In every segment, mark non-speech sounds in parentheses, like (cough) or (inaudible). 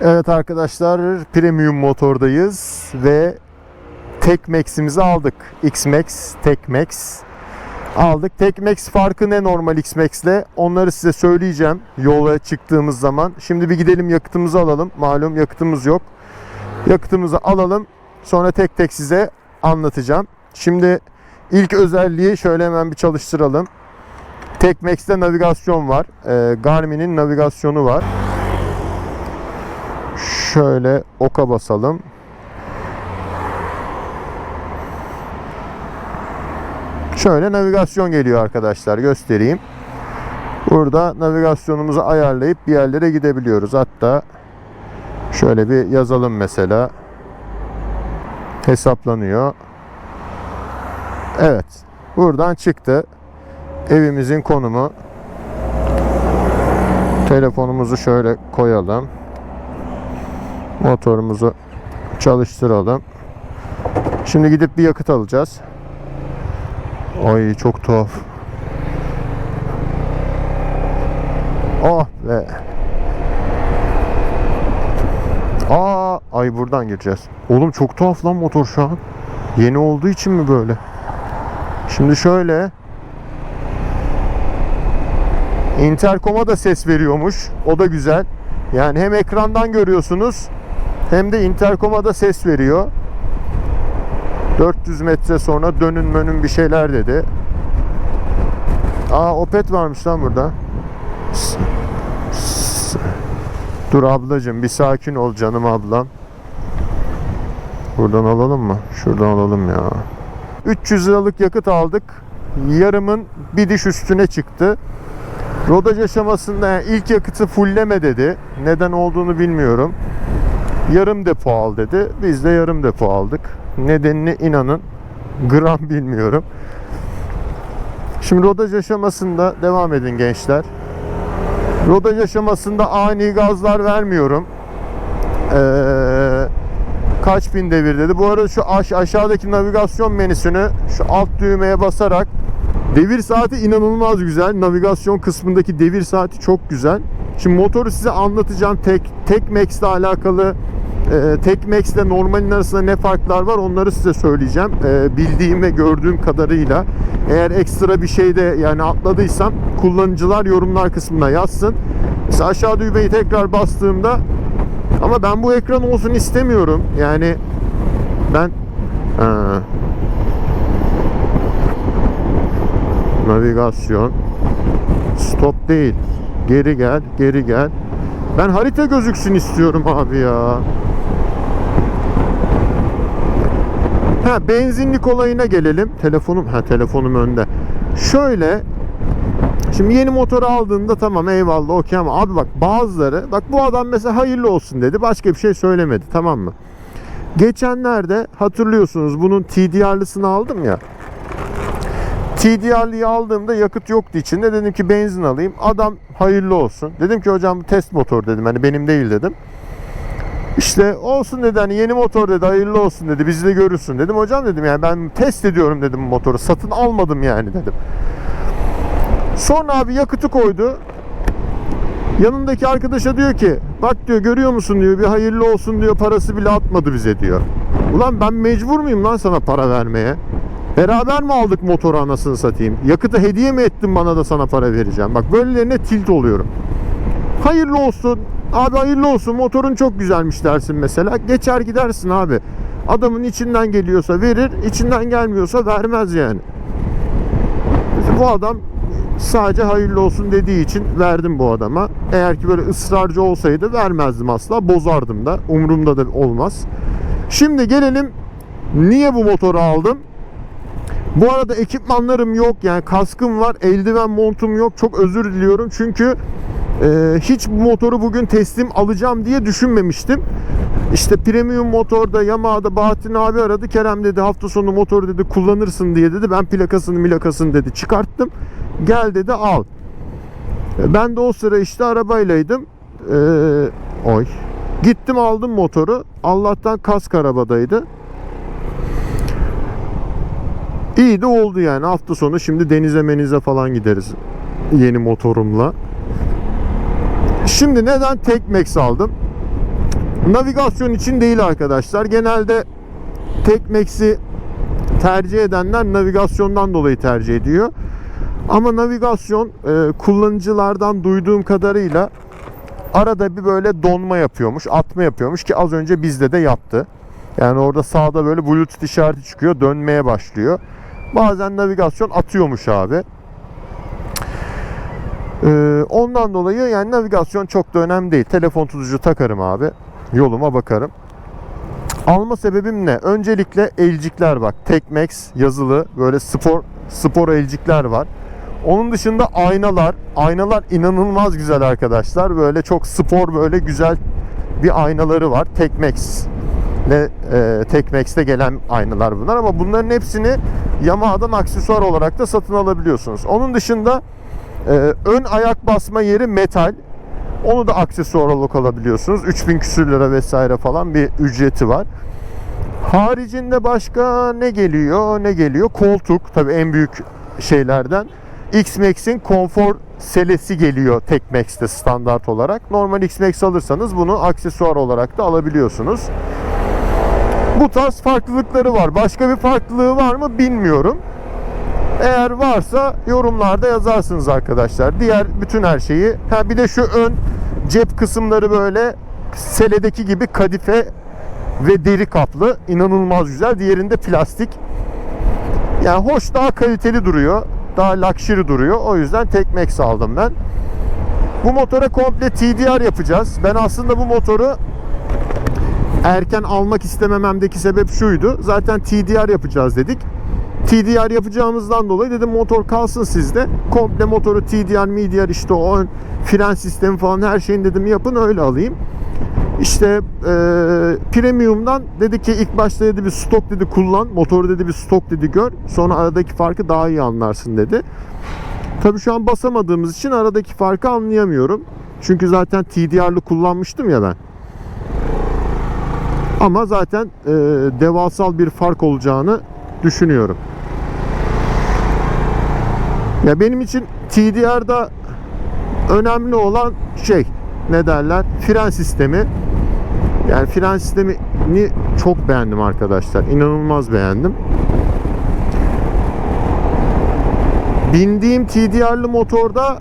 Evet arkadaşlar premium motordayız ve Tekmax'imizi aldık. X-Max, Tekmax aldık. Tekmax farkı ne normal X-Max'le? Onları size söyleyeceğim yola çıktığımız zaman. Şimdi bir gidelim yakıtımızı alalım. Malum yakıtımız yok. Yakıtımızı alalım. Sonra tek tek size anlatacağım. Şimdi ilk özelliği şöyle hemen bir çalıştıralım. Tekmax'te navigasyon var. Ee, Garmin'in navigasyonu var. Şöyle oka basalım. Şöyle navigasyon geliyor arkadaşlar göstereyim. Burada navigasyonumuzu ayarlayıp bir yerlere gidebiliyoruz. Hatta şöyle bir yazalım mesela. Hesaplanıyor. Evet. Buradan çıktı. Evimizin konumu. Telefonumuzu şöyle koyalım. Motorumuzu çalıştıralım. Şimdi gidip bir yakıt alacağız. Ay çok tuhaf. Oh be. Aa, ay buradan gireceğiz. Oğlum çok tuhaf lan motor şu an. Yeni olduğu için mi böyle? Şimdi şöyle. Intercom'a da ses veriyormuş. O da güzel. Yani hem ekrandan görüyorsunuz hem de intercom'a da ses veriyor. 400 metre sonra dönün mönün bir şeyler dedi. Aa Opet varmış lan burada. Dur ablacığım bir sakin ol canım ablam. Buradan alalım mı? Şuradan alalım ya. 300 liralık yakıt aldık. Yarımın bir diş üstüne çıktı. Rodaj aşamasında ilk yakıtı fulleme dedi. Neden olduğunu bilmiyorum. Yarım depo al dedi. Biz de yarım depo aldık. Nedenini inanın gram (laughs) bilmiyorum. Şimdi rodaj aşamasında devam edin gençler. Rodaj aşamasında ani gazlar vermiyorum. Ee, kaç bin devir dedi. Bu arada şu aş aşağıdaki navigasyon menüsünü şu alt düğmeye basarak devir saati inanılmaz güzel. Navigasyon kısmındaki devir saati çok güzel. Şimdi motoru size anlatacağım. Tek Tek Max ile alakalı e, Tek Max ile normalin arasında ne farklar var onları size söyleyeceğim. E, bildiğim ve gördüğüm kadarıyla eğer ekstra bir şey de yani atladıysam kullanıcılar yorumlar kısmına yazsın. Mesela aşağı düğmeyi tekrar bastığımda ama ben bu ekran olsun istemiyorum. Yani ben Ha. navigasyon stop değil. Geri gel, geri gel. Ben harita gözüksün istiyorum abi ya. Ha benzinlik olayına gelelim. Telefonum ha telefonum önde. Şöyle Şimdi yeni motoru aldığında tamam eyvallah okey ama abi bak bazıları bak bu adam mesela hayırlı olsun dedi başka bir şey söylemedi tamam mı? Geçenlerde hatırlıyorsunuz bunun TDR'lısını aldım ya. TDR'lıyı aldığımda yakıt yoktu içinde. Dedim ki benzin alayım. Adam hayırlı olsun. Dedim ki hocam test motor dedim. Hani benim değil dedim. İşte olsun dedi hani yeni motor dedi hayırlı olsun dedi bizi de görürsün dedim. Hocam dedim yani ben test ediyorum dedim motoru satın almadım yani dedim. Sonra abi yakıtı koydu. Yanındaki arkadaşa diyor ki bak diyor görüyor musun diyor bir hayırlı olsun diyor parası bile atmadı bize diyor. Ulan ben mecbur muyum lan sana para vermeye? Beraber mi aldık motoru anasını satayım? Yakıtı hediye mi ettin bana da sana para vereceğim? Bak böylelerine tilt oluyorum. Hayırlı olsun. Abi hayırlı olsun motorun çok güzelmiş dersin mesela. Geçer gidersin abi. Adamın içinden geliyorsa verir, içinden gelmiyorsa vermez yani. Bu adam sadece hayırlı olsun dediği için verdim bu adama. Eğer ki böyle ısrarcı olsaydı vermezdim asla. Bozardım da. Umurumda da olmaz. Şimdi gelelim niye bu motoru aldım? Bu arada ekipmanlarım yok yani kaskım var, eldiven montum yok. Çok özür diliyorum çünkü e, hiç bu motoru bugün teslim alacağım diye düşünmemiştim. İşte premium motorda Yamaha'da Bahattin abi aradı. Kerem dedi hafta sonu motoru dedi kullanırsın diye dedi. Ben plakasını milakasını dedi çıkarttım. Gel dedi al. E, Ben de o sıra işte arabaylaydım. Ee, oy. Gittim aldım motoru. Allah'tan kask arabadaydı. İyi de oldu yani hafta sonu şimdi denize menize falan gideriz yeni motorumla. Şimdi neden Tekmax aldım? navigasyon için değil arkadaşlar. Genelde Tekmex'i tercih edenler navigasyondan dolayı tercih ediyor. Ama navigasyon e, kullanıcılardan duyduğum kadarıyla arada bir böyle donma yapıyormuş, atma yapıyormuş ki az önce bizde de yaptı. Yani orada sağda böyle Bluetooth işareti çıkıyor, dönmeye başlıyor. Bazen navigasyon atıyormuş abi. Ee, ondan dolayı yani navigasyon çok da önemli değil. Telefon tutucu takarım abi. Yoluma bakarım. Alma sebebim ne? Öncelikle elcikler bak. Tekmex yazılı böyle spor spor elcikler var. Onun dışında aynalar. Aynalar inanılmaz güzel arkadaşlar. Böyle çok spor böyle güzel bir aynaları var. Tekmex ile e, Tekmex'te gelen aynalar bunlar ama bunların hepsini Yamaha'dan aksesuar olarak da satın alabiliyorsunuz. Onun dışında e, ön ayak basma yeri metal. Onu da aksesuar olarak alabiliyorsunuz. 3000 küsür lira vesaire falan bir ücreti var. Haricinde başka ne geliyor? Ne geliyor? Koltuk tabii en büyük şeylerden. X-Max'in konfor selesi geliyor Tekmex'te standart olarak. Normal X-Max alırsanız bunu aksesuar olarak da alabiliyorsunuz. Bu tarz farklılıkları var. Başka bir farklılığı var mı bilmiyorum. Eğer varsa yorumlarda yazarsınız arkadaşlar. Diğer bütün her şeyi. Ha bir de şu ön cep kısımları böyle seledeki gibi kadife ve deri kaplı. inanılmaz güzel. Diğerinde plastik. Yani hoş daha kaliteli duruyor. Daha luxury duruyor. O yüzden Tekmex aldım ben. Bu motora komple TDR yapacağız. Ben aslında bu motoru erken almak istemememdeki sebep şuydu. Zaten TDR yapacağız dedik. TDR yapacağımızdan dolayı dedim motor kalsın sizde. Komple motoru TDR, MDR işte o fren sistemi falan her şeyini dedim yapın öyle alayım. İşte e, premium'dan dedi ki ilk başta dedi bir stok dedi kullan. Motoru dedi bir stok dedi gör. Sonra aradaki farkı daha iyi anlarsın dedi. Tabii şu an basamadığımız için aradaki farkı anlayamıyorum. Çünkü zaten TDR'lı kullanmıştım ya ben. Ama zaten e, devasal bir fark olacağını düşünüyorum. Ya benim için TDR'da önemli olan şey ne derler? Fren sistemi. Yani fren sistemini çok beğendim arkadaşlar. İnanılmaz beğendim. Bindiğim TDR'lı motorda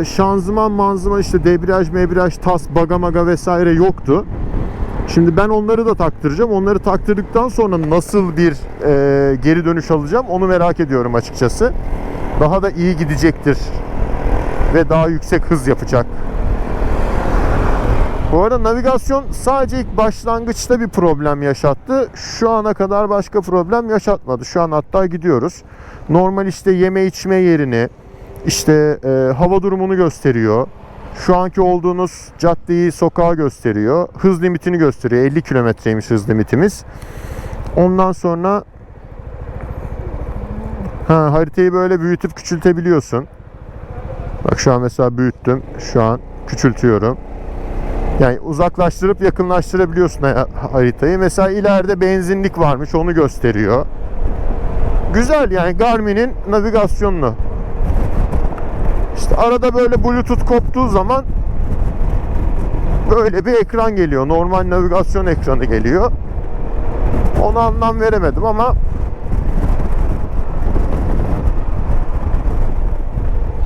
e, şanzıman manzıman işte debriyaj mebriyaj tas baga maga vesaire yoktu. Şimdi ben onları da taktıracağım. Onları taktırdıktan sonra nasıl bir e, geri dönüş alacağım onu merak ediyorum açıkçası. Daha da iyi gidecektir ve daha yüksek hız yapacak. Bu arada navigasyon sadece ilk başlangıçta bir problem yaşattı. Şu ana kadar başka problem yaşatmadı. Şu an hatta gidiyoruz. Normal işte yeme içme yerini, işte e, hava durumunu gösteriyor. Şu anki olduğunuz caddeyi, sokağı gösteriyor. Hız limitini gösteriyor. 50 kilometreymiş hız limitimiz. Ondan sonra ha, haritayı böyle büyütüp küçültebiliyorsun. Bak şu an mesela büyüttüm. Şu an küçültüyorum. Yani uzaklaştırıp yakınlaştırabiliyorsun haritayı. Mesela ileride benzinlik varmış onu gösteriyor. Güzel yani Garmin'in navigasyonunu. İşte arada böyle Bluetooth koptuğu zaman böyle bir ekran geliyor. Normal navigasyon ekranı geliyor. Ona anlam veremedim ama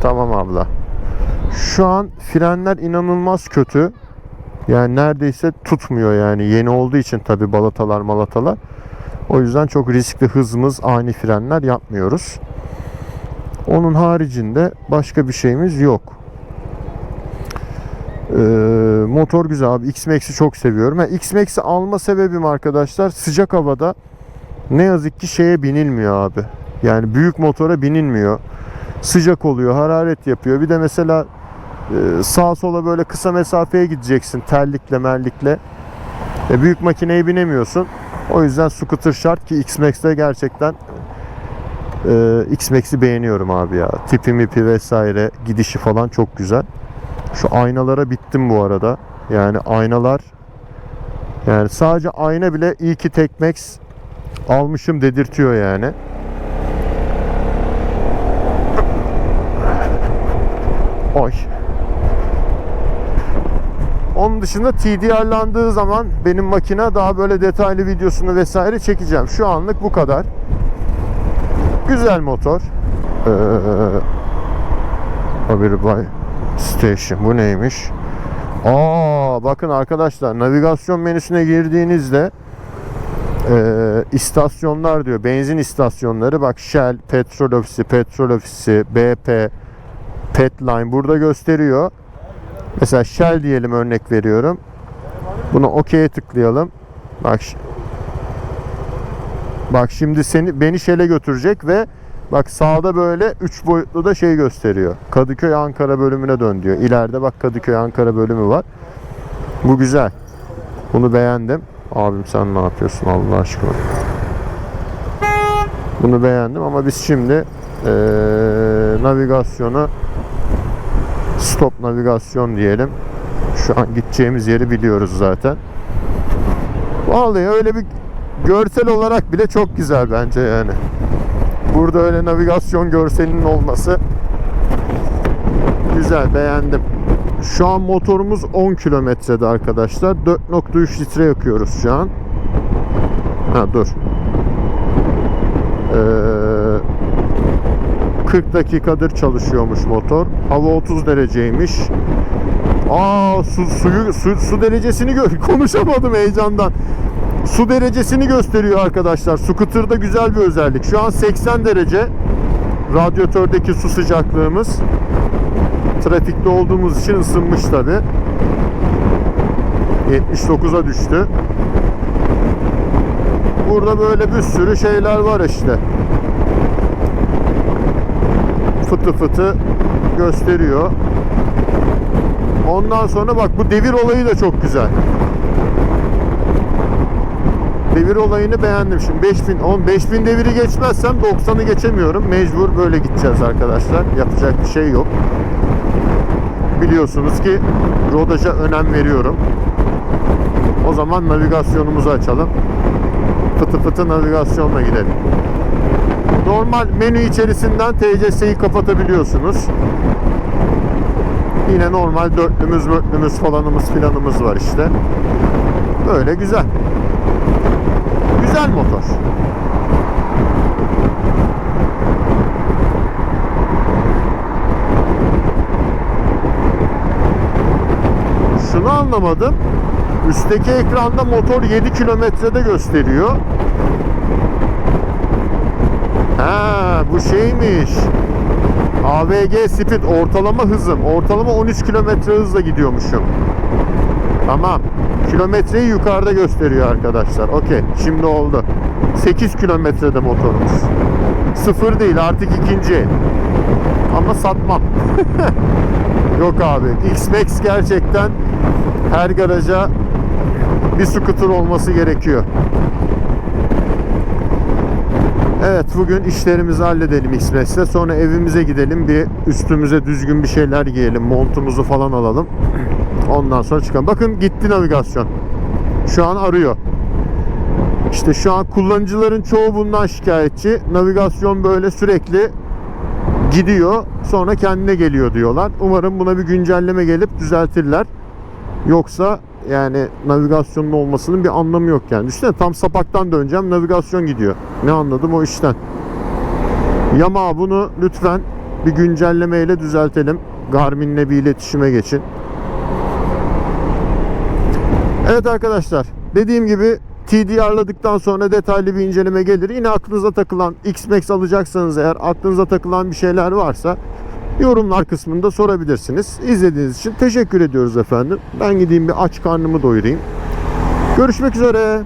Tamam abla. Şu an frenler inanılmaz kötü. Yani neredeyse tutmuyor yani. Yeni olduğu için tabi balatalar malatalar. O yüzden çok riskli hızımız ani frenler yapmıyoruz. Onun haricinde başka bir şeyimiz yok. Ee, motor güzel abi. X-Max'i çok seviyorum. Yani X-Max'i alma sebebim arkadaşlar sıcak havada ne yazık ki şeye binilmiyor abi. Yani büyük motora binilmiyor. Sıcak oluyor, hararet yapıyor. Bir de mesela e, sağa sola böyle kısa mesafeye gideceksin terlikle merlikle. E, büyük makineye binemiyorsun. O yüzden scooter şart ki X-Max'te gerçekten e, X-Max'i beğeniyorum abi ya. Tipi mipi vesaire gidişi falan çok güzel. Şu aynalara bittim bu arada. Yani aynalar yani sadece ayna bile iyi ki Tekmax almışım dedirtiyor yani. Oy. Onun dışında TDR'landığı zaman benim makine daha böyle detaylı videosunu vesaire çekeceğim. Şu anlık bu kadar. Güzel motor. Ee, Habirbay Station. Bu neymiş? Aa bakın arkadaşlar navigasyon menüsüne girdiğinizde e, istasyonlar diyor. Benzin istasyonları bak Shell, petrol ofisi, petrol ofisi, BP, Petline burada gösteriyor. Mesela Shell diyelim örnek veriyorum. Buna OK'ye tıklayalım. Bak Bak şimdi seni beni Shell'e götürecek ve bak sağda böyle 3 boyutlu da şey gösteriyor. Kadıköy Ankara bölümüne dön diyor. İleride bak Kadıköy Ankara bölümü var. Bu güzel. Bunu beğendim. Abim sen ne yapıyorsun Allah aşkına? Bunu beğendim ama biz şimdi eee, navigasyonu stop navigasyon diyelim. Şu an gideceğimiz yeri biliyoruz zaten. Vallahi öyle bir görsel olarak bile çok güzel bence yani. Burada öyle navigasyon görselinin olması güzel beğendim. Şu an motorumuz 10 kilometrede arkadaşlar. 4.3 litre yakıyoruz şu an. Ha dur. Ee, 40 dakikadır çalışıyormuş motor. Hava 30 dereceymiş. Aa su, suyu su, su derecesini gör (laughs) konuşamadım heyecandan. Su derecesini gösteriyor arkadaşlar. Scooter'da güzel bir özellik. Şu an 80 derece radyatördeki su sıcaklığımız. Trafikte olduğumuz için ısınmış tabi. 79'a düştü. Burada böyle bir sürü şeyler var işte. Fıtı fıtı gösteriyor. Ondan sonra bak bu devir olayı da çok güzel. Devir olayını beğendim. Şimdi 5000, 10 5000 deviri geçmezsem 90'ı geçemiyorum. Mecbur böyle gideceğiz arkadaşlar. Yapacak bir şey yok. Biliyorsunuz ki rodaja önem veriyorum. O zaman navigasyonumuzu açalım. Fıtı fıtı navigasyonla gidelim. Normal menü içerisinden TCS'yi kapatabiliyorsunuz. Yine normal dörtlümüz, dörtlümüz falanımız filanımız var işte. Böyle güzel. Güzel motor. Şunu anlamadım. Üstteki ekranda motor 7 kilometrede gösteriyor. Ha bu şeymiş. AVG speed ortalama hızım. Ortalama 13 kilometre hızla gidiyormuşum. Tamam. Kilometreyi yukarıda gösteriyor arkadaşlar. Okey. Şimdi oldu. 8 kilometrede motorumuz. Sıfır değil artık ikinci. Ama satmam. (laughs) Yok abi. X-Max gerçekten her garaja bir scooter olması gerekiyor. Evet bugün işlerimizi halledelim X-Max'le. Sonra evimize gidelim. Bir üstümüze düzgün bir şeyler giyelim. Montumuzu falan alalım. Ondan sonra çıkalım. Bakın gitti navigasyon. Şu an arıyor. İşte şu an kullanıcıların çoğu bundan şikayetçi. Navigasyon böyle sürekli gidiyor. Sonra kendine geliyor diyorlar. Umarım buna bir güncelleme gelip düzeltirler. Yoksa yani navigasyonun olmasının bir anlamı yok yani. Düşünsene tam sapaktan döneceğim navigasyon gidiyor. Ne anladım o işten. Yama bunu lütfen bir güncellemeyle düzeltelim. Garmin'le bir iletişime geçin. Evet arkadaşlar dediğim gibi TDR'ladıktan sonra detaylı bir inceleme gelir. Yine aklınıza takılan X-Max alacaksanız eğer aklınıza takılan bir şeyler varsa yorumlar kısmında sorabilirsiniz. İzlediğiniz için teşekkür ediyoruz efendim. Ben gideyim bir aç karnımı doyurayım. Görüşmek üzere.